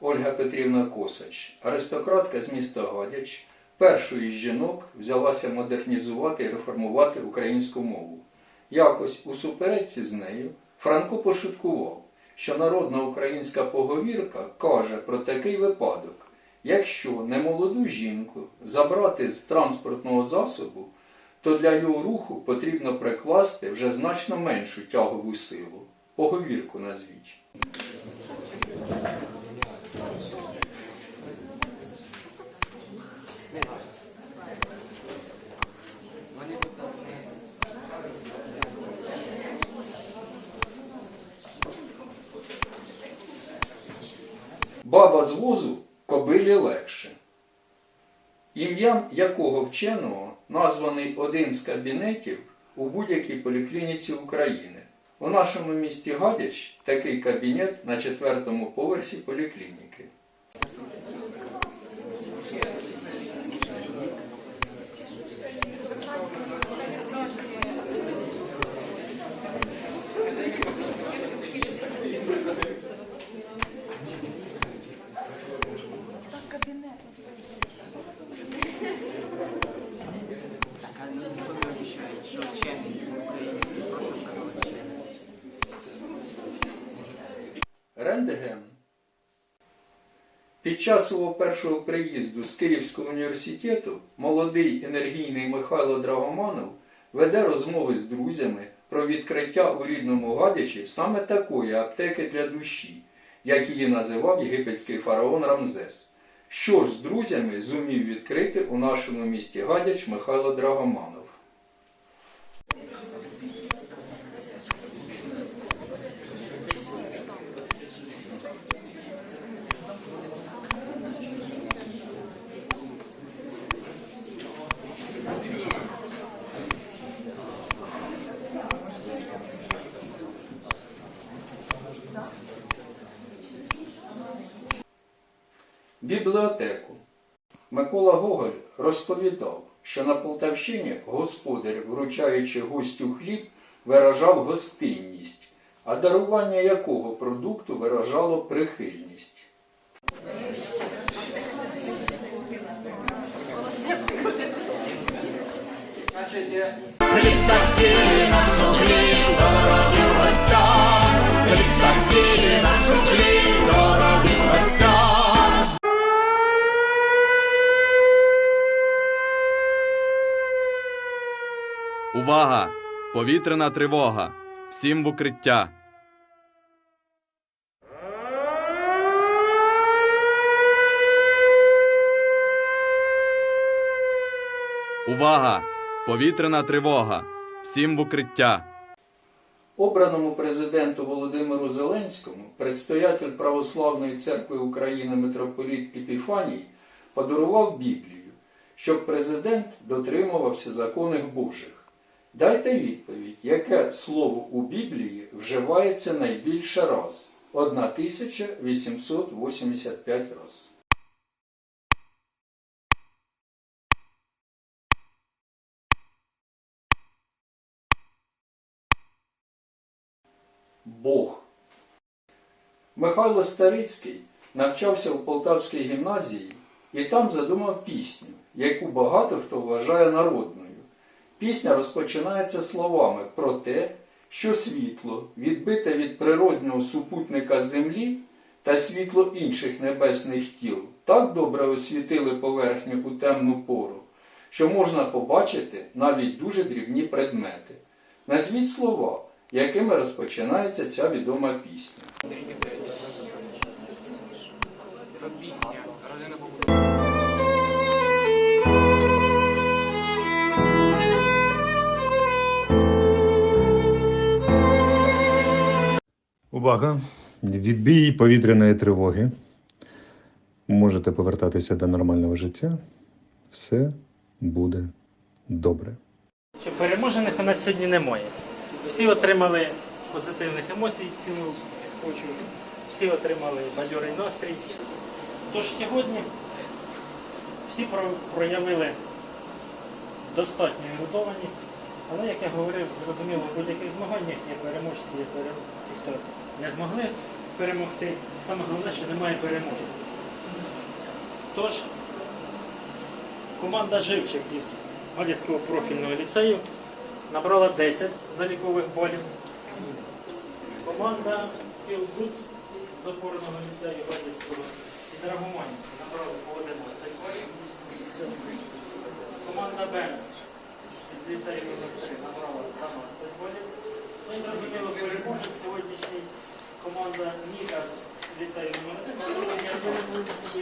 Ольга Петрівна Косач, аристократка з міста Гадяч, першою із жінок взялася модернізувати і реформувати українську мову. Якось у суперечці з нею Франко пошуткував, що народна українська поговірка каже про такий випадок, якщо немолоду жінку забрати з транспортного засобу, то для його руху потрібно прикласти вже значно меншу тягову силу. Поговірку назвіть. Баба з возу кобилі легше. Ім'ям якого вченого названий один з кабінетів у будь-якій поліклініці України. У нашому місті Гадяч такий кабінет на четвертому поверсі поліклініки. Під час свого першого приїзду з Київського університету молодий енергійний Михайло Драгоманов веде розмови з друзями про відкриття у рідному Гадячі саме такої аптеки для душі, як її називав єгипетський фараон Рамзес. Що ж з друзями зумів відкрити у нашому місті Гадяч Михайло Драгоманов? Бібліотеку. Микола Гоголь розповідав, що на Полтавщині господар, вручаючи гостю хліб, виражав гостинність, а дарування якого продукту виражало прихильність. Хліб та сіль нашу хліб дорогим гостям, хліб та сіль Увага! Повітряна тривога! Всім в укриття! Увага! Повітряна тривога! Всім в укриття! Обраному президенту Володимиру Зеленському предстоятель Православної церкви України митрополіт Епіфаній подарував Біблію, щоб президент дотримувався законів Божих. Дайте відповідь, яке слово у Біблії вживається найбільше раз? 1885 раз. Бог. Михайло Старицький навчався в Полтавській гімназії і там задумав пісню, яку багато хто вважає народною. Пісня розпочинається словами про те, що світло, відбите від природнього супутника Землі та світло інших небесних тіл, так добре освітили поверхню у темну пору, що можна побачити навіть дуже дрібні предмети. Назвіть слова, якими розпочинається ця відома пісня. Пісня, Увага! Відбій повітряної тривоги. Можете повертатися до нормального життя. Все буде добре. що переможених у нас сьогодні немає. Всі отримали позитивних емоцій цілу хочу, всі отримали бадьорий настрій. Тож сьогодні всі проявили достатню ерудованість, але, як я говорив, зрозуміло, в будь-яких змаганнях є переможці, є пере- ті, хто не змогли перемогти. Саме головне, що немає переможних. Тож, команда Живчик із Гадяцького профільного ліцею набрала 10 залікових балів. Команда Філгуд з опорного ліцею Гадяцького із Рагумані набрала по 11 балів. Команда Бенс із ліцею номер 3 набрала 12 балів. Ну, і зрозуміло, переможець сьогоднішній команда Ніка з